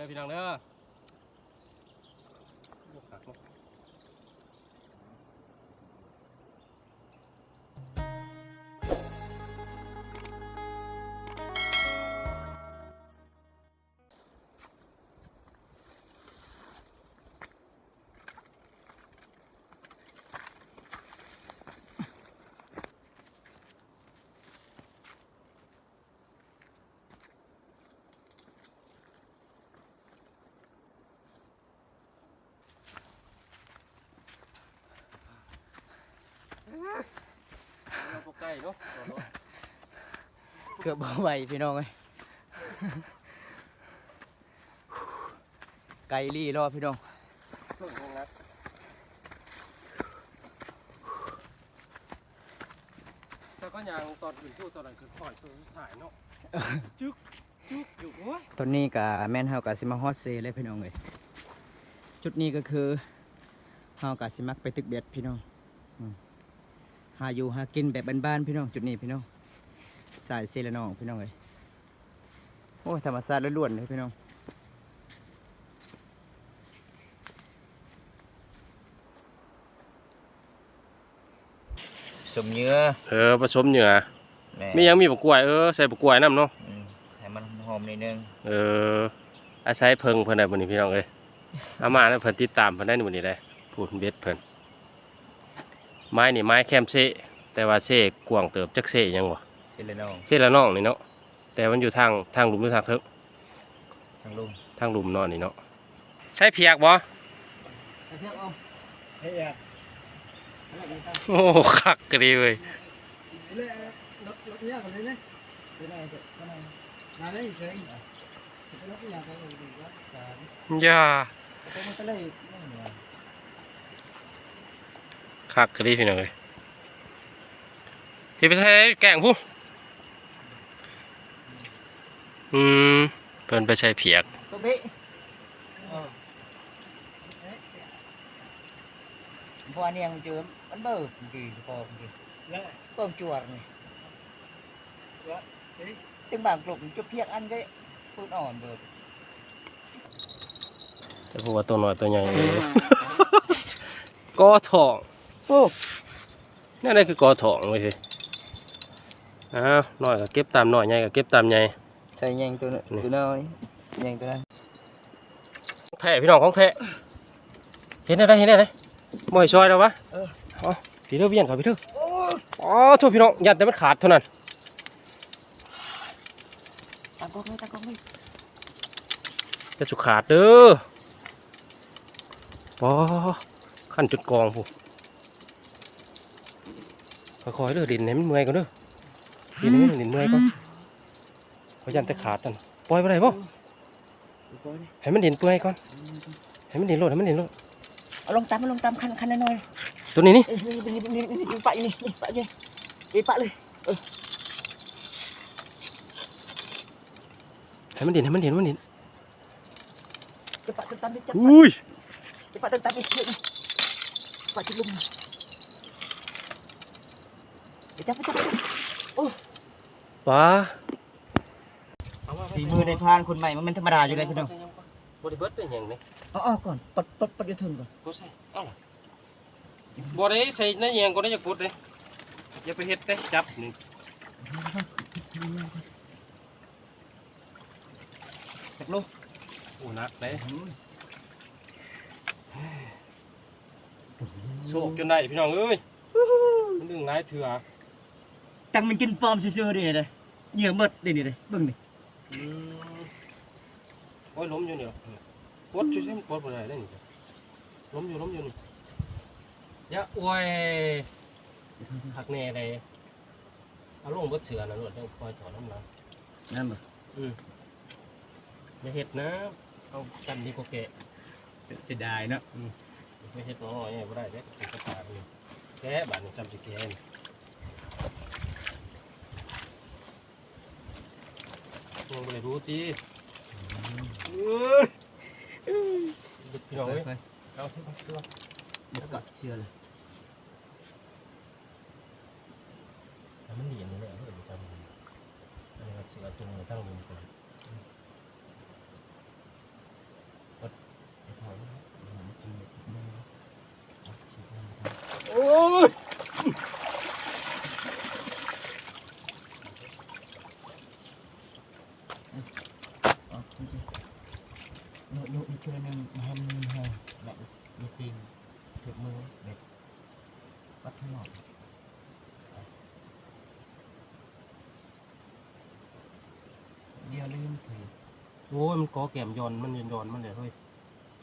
เด้อพี่น้องเด้อ เราปกใกล้เนาะเอาเนาะเกือบบ่ไหวพี่น้องเอ้ยไกลลี่รอพี่น้องเพิ่งลงนะสักก็ยางตอนขึ้นพูดตอนนั้นคือปล่อยตัวถ่ายเนาะจึ๊กจึ๊กอยู่โอ้ยตอนนี้ก็แม่นเฮาก็สิมาฮอดเซเลยพี่น้องเอ้ยจุดนี้ก็คือเฮาก็สิมักไปตึกเบ็ดพี่น้องอืม หาอยู่หากินแบบบ้านๆพี่น้องจุดนี้พี่น้องสายเซละน้องพี่น้องเอ้ยโอ้ยธรรมชาติล้วนๆเลยพี่น้องสมเนื้อเออผสมเหนือแม่มียังมีบกกล้วยเออใส่บกกล้วยน้ำเนาะอืมให้มันหอมนิดนึงเอออาศัยเพิงเพิ่นได้บ่นี่พี่น้องเอ้ยอามานะเพิ่นติดตามเพิ่นได้นี่บ่นี่ได้พูดเบ็ดเพิ่น ไม้นี่ไม้แคมเซแต่ว่าเซกว้างเติบจักเซหยังวะเซละน้องเซละน้องนี่เนาะแต่มันอยู่ทางทางหลุมหรือทางเทิงทางลุงทางหลุมเนาะนี่เนาะใช้เพียกบ่เพียงเอาเฮ้ยโอ้คักกะดีเว้ยเลยรถรถเนี่ยกันเลยนะไปไหนไปไหนมาเลยเสียงรถเนี่ยกันเลยดีกว่า ย่า ไปมันก็เลย คักกะดีพี่น้องเอ้ยที่ไปใช้แกงผู้อืมเพิ่นไปใช้เพียกตัวเบ๊ะพอเนี่ยมันเจอมันเบิกดีพอดีเปิ่มจวดนี่ตึงบางกลุ่มจุดเพียงอันก็พูดอ่อนเบิกแต่พวกว่าตัวน้อยตัวใหญ่เลยกอทอง โอ้นี่อะไรคือกอทองเว้ยสิอ้าวน้อยก็เก็บตามน้อยใหญ่ก็เก็บตามใหญ่ใส่ยังตัวนั้นตัวน้อยยังตัวนั้นแท้พี่น้องของแท้เห็นได้เห็นได้เลยบ่ให้ซอยแล้ววะเอาพี่เด้อเวียนเขาพี่เด้ออ๋อโทษพี่น้องยันแต่มันขาดเท่านั้นตามกล้องเลยตามกล้องเลยจะสุขาดเด้อปอขั้นจุดกองผู้ ค่อยๆเด้อดินให้มันเมื่อยก่อนเด้อดินให้มันดินเมื่อยก่อนเขายันแต่ขาดนั่นปล่อยไปได้บ่ให้มันดินเปื่อยก่อนให้มันดินโลดให้มันดินโลดเอาลงตามมาลงตามคันคันน้อยตัวนี้นี่นี่นี่นี่นี่นี่ปะนี่นี่ปะนี่นี่ปะเลยให้มันดินให้มันดินให้มันดินจะปะตามไปจับอุ้ยจะปะตามไปเชื่อปะจะลุม จับจับจับปลาสีมือในพานคนใหม่มันเป็นธรรมดาอยู่เลยพี่น้องบริเบิดเป็นอย่างนี้เอาเอาก่อนปัดปัดปัดยาทึงก่อนบ่ใช่เอ้าล่ะบ่ได้ใส่ในแยงก็ได้จะปุดเลยอย่าไปเฮ็ดเด้จับนี่จับลูกโอ้หนักเลยโศกจนได้พี่น้องเอ้ยมันดึงหลายเถื่อ จังมันกินปลอมซื่อๆดิเลยเหยื่อหมดดินี่เลยเบิ่งนี่อืมโอ้ยล้มอยู่เนี่ยปวดช่วยๆมันปวดบ่ได้เลยนี่ล้มอยู่ล้มอยู่นี่อยะโอ้ยหักแน่เลยเอาลงเบิดเสือนะรถยังคอยถอนน้ำลายนั่นบ่อย่าเห็ดนะเอากันดีกว่าแกะเสียดายเนาะไม่เห็ดน้อยๆเนี่ยบ่ได้เด็กเป็นกระตาเลยแกะบาดนี่ซ้ำสิแกะนี่ ยังบ่ได้รู้ทีเอ้ยพี่น้องเอ้ยเอาที่มาตัวบ่กัดเชื่อเลยมันเหนียนนี่แหละเพื่อนจำอันนี้ก็เสือจนตั้งลงก่อน ย ออกจริง ๆลุลุอีกเทื่อหนึงมาให้มันแห้งแบบมีตีนถึกมือเด็ดวัดทั้งหมดเดี๋ยวลืมถือโอ้ยมันก่อแก้มย้อนมันย้อนมันเลยเฮ้ย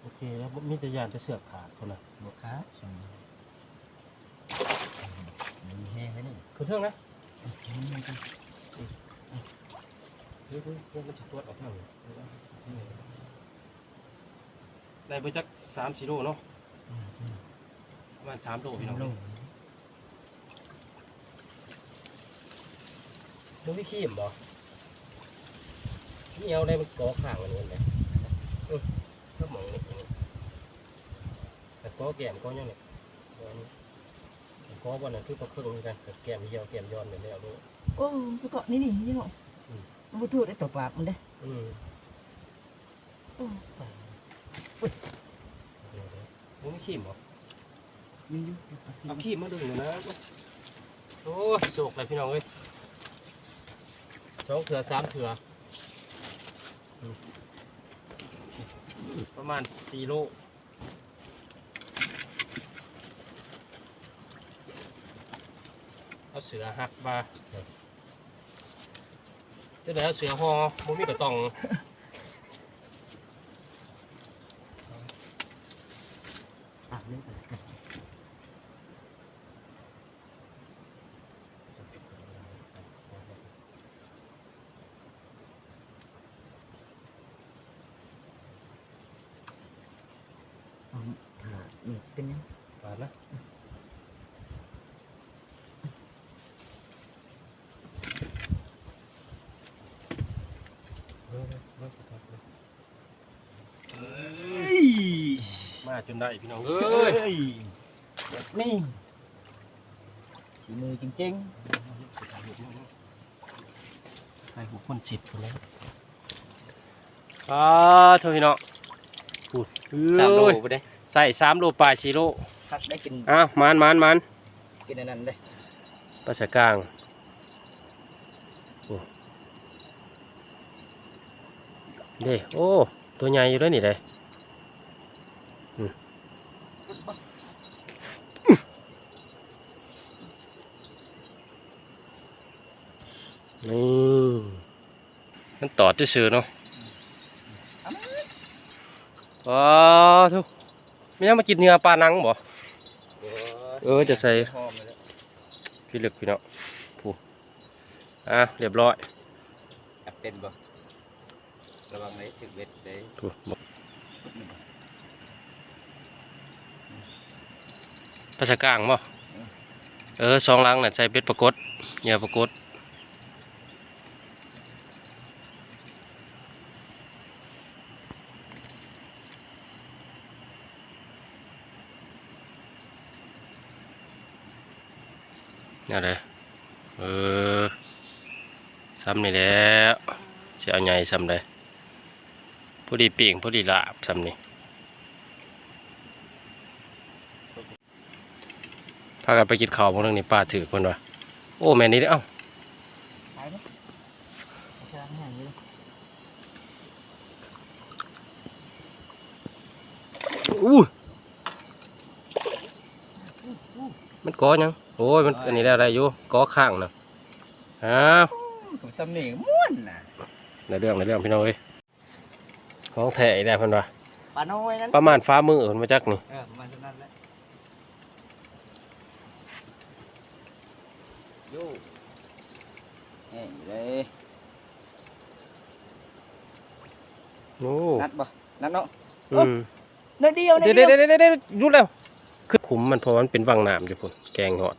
โอเคแล้วมีแต่ยานจะเสือกขาดเท่านั้นบวกขาสองมีแห้งไหมนี่คือเท่านะเฮ้ยเฮ้ยเฮ้ยมันจะตรวจออกเท่าไหร่ ได้ไปจักสามสี่โลเนาะอืมอืมประมาณสามโลพี่น้องลงมึงพี่ขี้มบ่นี่เอาได้มันกอข้างอันนี้เลยเออก็มองนี่อันนี้แต่กอแก้มกอยังเนี่ยกออันนี้กอวันนั้นคือปลาเครื่องเหมือนกันแต่แก้มเหี่ยวแก้มย้อนเนี่ยแล้วลูกโอ้กูเกาะนี่นี่นี่หน่อยอืมมันบ่ถูกได้ตบปากมันเด้อืม มึงไม่ขี้มบ่มีอยู่เอาขี้มาดึงหน่อยนะ โอ้ยโศกเลยพี่น้องเอ้ยสองเถื่อสามเถื่ออืมประมาณสี่โลเอาเสือหักมาเดี๋ยวเดี๋ยวเอาเสือหอมุมีกระตอง ปากเลยก็สิกะเอาขา นี่เป็นยังปาดนะเออเออเออเออมาจนได้พี่น้องเอ้ยนี่สีมือจริงใครหูคนฉิดคนนี้อ่าเท่าพี่น้องพูดๆสามโลไปได้ ใส่สามโลปลายสี่โลพักได้กินอะมันมันมันกินอันนั้นได้ปลาสกลางโอ้เด้โอ้ ตัวใหญ่อยู่ด้วยนี่เลยอืมนี่มันตอดซื่อๆเนาะว้าวทุก ไม่ยังมากินเนื้อปลานังบ่เออจะใส่หอมเลยพี่ลึกพี่เนาะผู้อะเรียบร้อยจับเป็นบ่ระวังเลยถึงเบ็ดเลยผู้บอกภาษากลางบ่เออสองหลังน่ะใส่เป็ดปรากฏเหยื่อปรากฏ นี่อะไรเออซ้ำนี่แล้วเสียใหญ่ซ้ำเลยพอดีปิ่งพอดีลาบซ้ำนี่พากันไปกินข้าวพวกนึงนี่ป้าถือคนว่าโอ้แม่นี่เด้อเอ้าตายไหมช้างห่างอยู่เลยอู้มันกอยัง โอ้ยมันอันนี้แล้วอะไรอยู่กอข้างนะอ้าวผมสำเนียงม่วนน่ะในเรื่องในเรื่องพี่น้องเอ้ยของแท้อีกแล้วเพิ่นว่าปลาน้อยนั้นประมาณฟ้ามือเพิ่นมาจักนี่เออประมาณเท่านั้นแหละโย่นี่เลยโอ้นัดบ่นัดเนาะ อืมนัดเดียวนัดเดี๋ยวเดีเดี๋ยยววเดี๋ยวเดี๋ยวหยุดแล้วคือขุมมันเพราะว่ามันเป็นวังน้ำอยู่พุ่นแกงหอด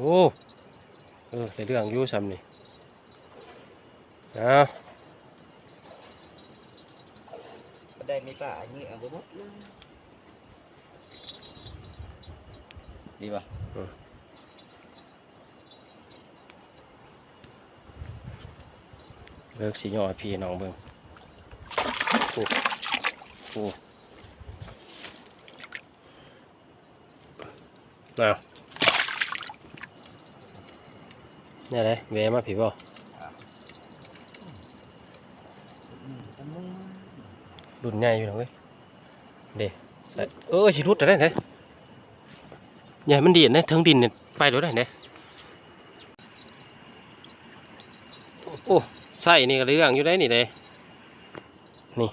โอ้เออในเรื่องอยู่ซ้ำนี่เอาบ่ได้มีปลาอย่างนี้เอาบ่หมดเลยดีป่ะเลิกสีหย่อพี่น้องเบิ่งโอ้โอ้เอาเนี่ยเลยแวะมาผีบ่รุ่นใหญ่อยู่นะเว้ยเด้แต่เออสิรุดแต่ได้ไหนใหญ่มันดีดนะทั้งดินเนี่ยไฟรถได้ไหนโอ้ใส่นี่ก็เรื่องอยู่ได้นี่เลยนี่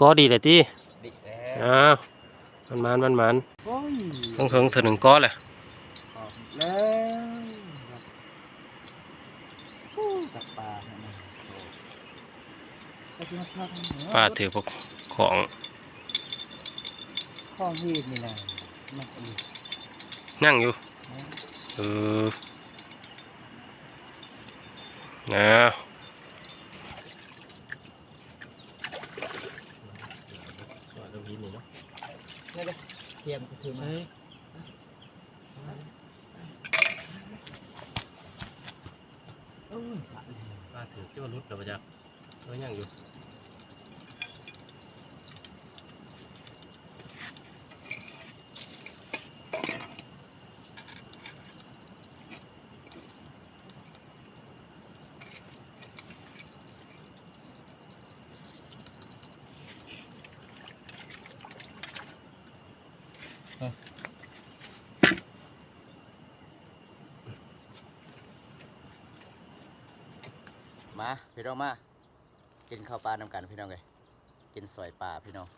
ก็ดีเลยที่ดิแล้อ้าวมันมันมันมันโอ้ยต้องถึงถึงหนึ่งก้อนแหละ ออกแล้วโอ้ตักปลาเนี่ยนะโอ้ก็ สิมาพาทางเหนือป้าถือพวกของข้องฮีดนี่นะมันก็มีนั่งอยู่นะเออนะเริ่มยินนี่เนาะเทียมก็คือมาเฮ้ยป้าถือที่ว่ารุดเดี๋ยวไปจับเออยังอยู่ มาพี่น้องมากินข้าวปลานำกันพี่น้องเลยกินสอยปลาพี่น้อง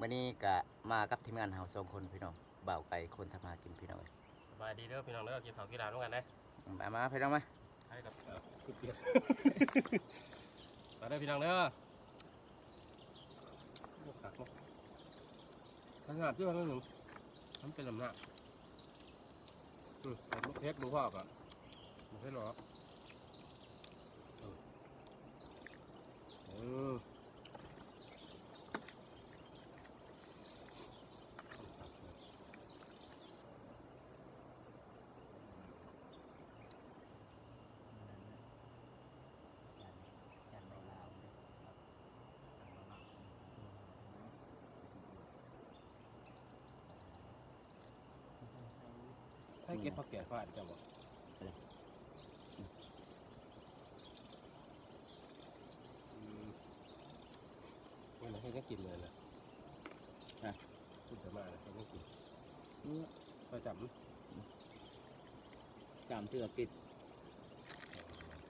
มื่อนี้กะมากับทีมงานเฮาสองคนพี่น้องบ่าวไก่คนทำมากินพี่น้องเลยสบายดีเด้อพี่น้องเด้อกินข้าวกินน้ำด้วยกันได้มามาพี่น้องมาใช่กับเออคือเปลี่ยนมาเด้อพี่น้องเด้อโอ้กักเนาะขนาดที่ว่านั่นหนึ่งมันเป็นลำหน้าอืมแต่ลูกเพชรดูพ่อก่อนไม่ใช่หรอกเออเออ ให้เก็บผักแก่ฟาดจังบ่อืมวันไหนให้ได้ กินเลยนะฮะสุดจะมาเลยให้ได้กินก็จำจามเตือติด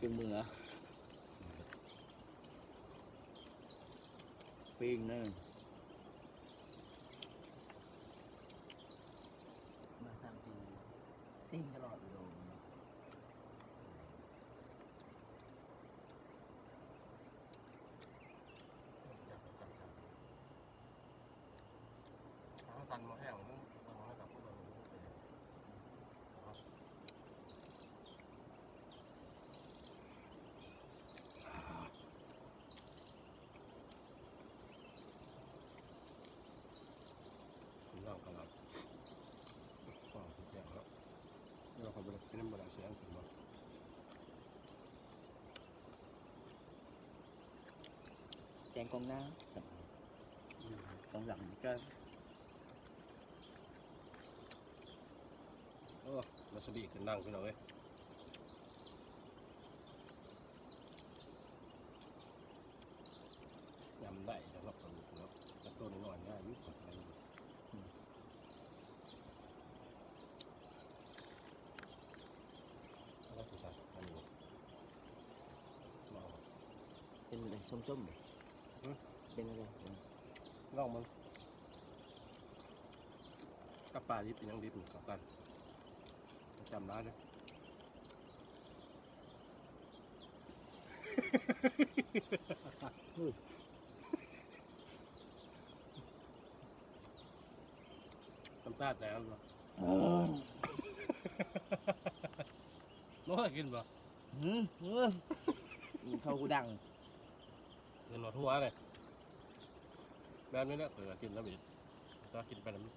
จุงมือปิ้งเนึงมาสามปีปิ้งตลอดอยู่โดม สันมาแห้งต้องต้องให้กับพวกเรา เรากำลังก็เสียงแล้วเราเขาเป็นน้ำมันเสียงถึงว่า แจงกองหน้าครับกองหลังก็ เออมาสบีขึ้นนั่งพี่น้องเอ้ยยำได้สำหรับคนเนาะแต่ตัวน้อยๆง่ายยิ่งกว่าอะไรอยู่แล้วก็ตัดอันนี้ลอง เป็นอะไร ส้มๆเลยอืมเป็นอะไรลองมันกับปลาดิบเป็นยังดิบกับกันจำได้เลยทำซาดแล้วเหรอน้อยกินป่ะหืมเออเข้ากูดัง กินหนวดหัวเลยแบบนี้แหละเผื่อกินแล้วบิดถ้ากินไปแล้วมั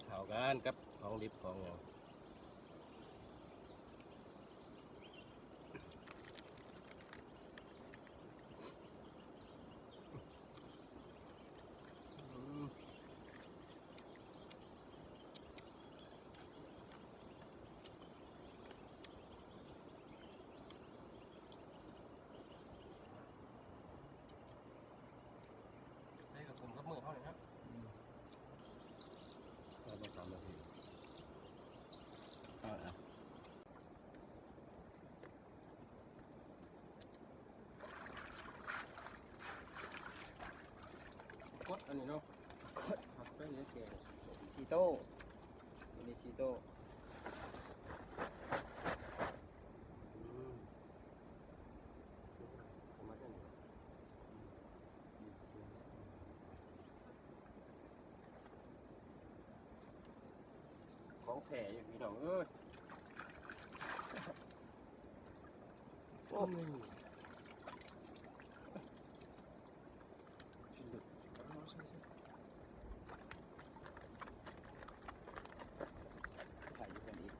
นขาวกันกับของดิบของอย่าง อันนี้เนาะผักไปเยอะแกงซีโต้ตัวนี้ซีโต้อืมประมาณนั้นของแผลอยู่พี่น้องเอ้ยโอ้ยกินดึกเอาใช่ๆ ถ่ายอยู่กันอีก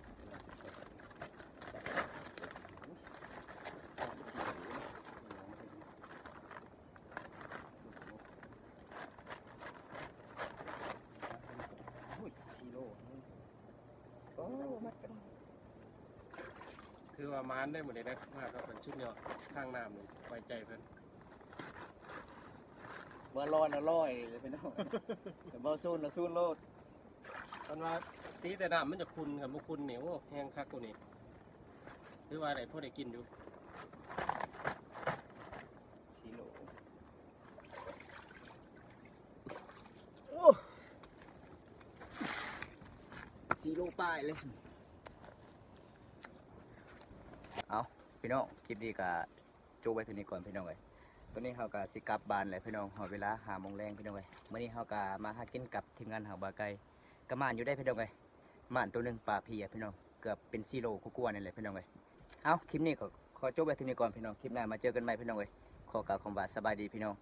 อุ้ยซีโร่โอ้มัดกัน คือว่ามานได้หมดเลยนะมาก็เป็นชุดเนาะข้างน้ำเลยไว้ใจเพิ่นเบอร์ลอยแล้วลอยเลยพี่น้องแต่เบอร์ซูนแล้วซูนโลดตอนว่าตีแต่น้ำมันจะคุณกับบุคุณเหนียวแห้งคักกว่านี้คือว่าอะไรพวกได้กินอยู่ซีโร่โอ้ซีโร่ป้ายเลยเอา พี่น้องคลิปนี้ก็จบไว้เทีนี้ก่อนพี่น้องเลยตอนนี้เขาก็สิกลับบ้านเลยพี่น้องหอเวลาหาโมงแรงพี่น้องเลยเมื่อนี้เขาก็มาหากินกับทีมงานหาบาไกกระมานอยู่ได้พี่น้องเลยมานตัวหนึ่งปลาเพียพี่น้องเกือบเป็นซีโร่กูกลัวนี่แหละพี่น้องเลยเอาคลิปนี้ขอขอจบไว้เทีนี้ก่อนพี่น้องคลิปหน้ามาเจอกันใหม่พี่น้องเลยขอกล่าวคำว่าสบายดีพี่น้อง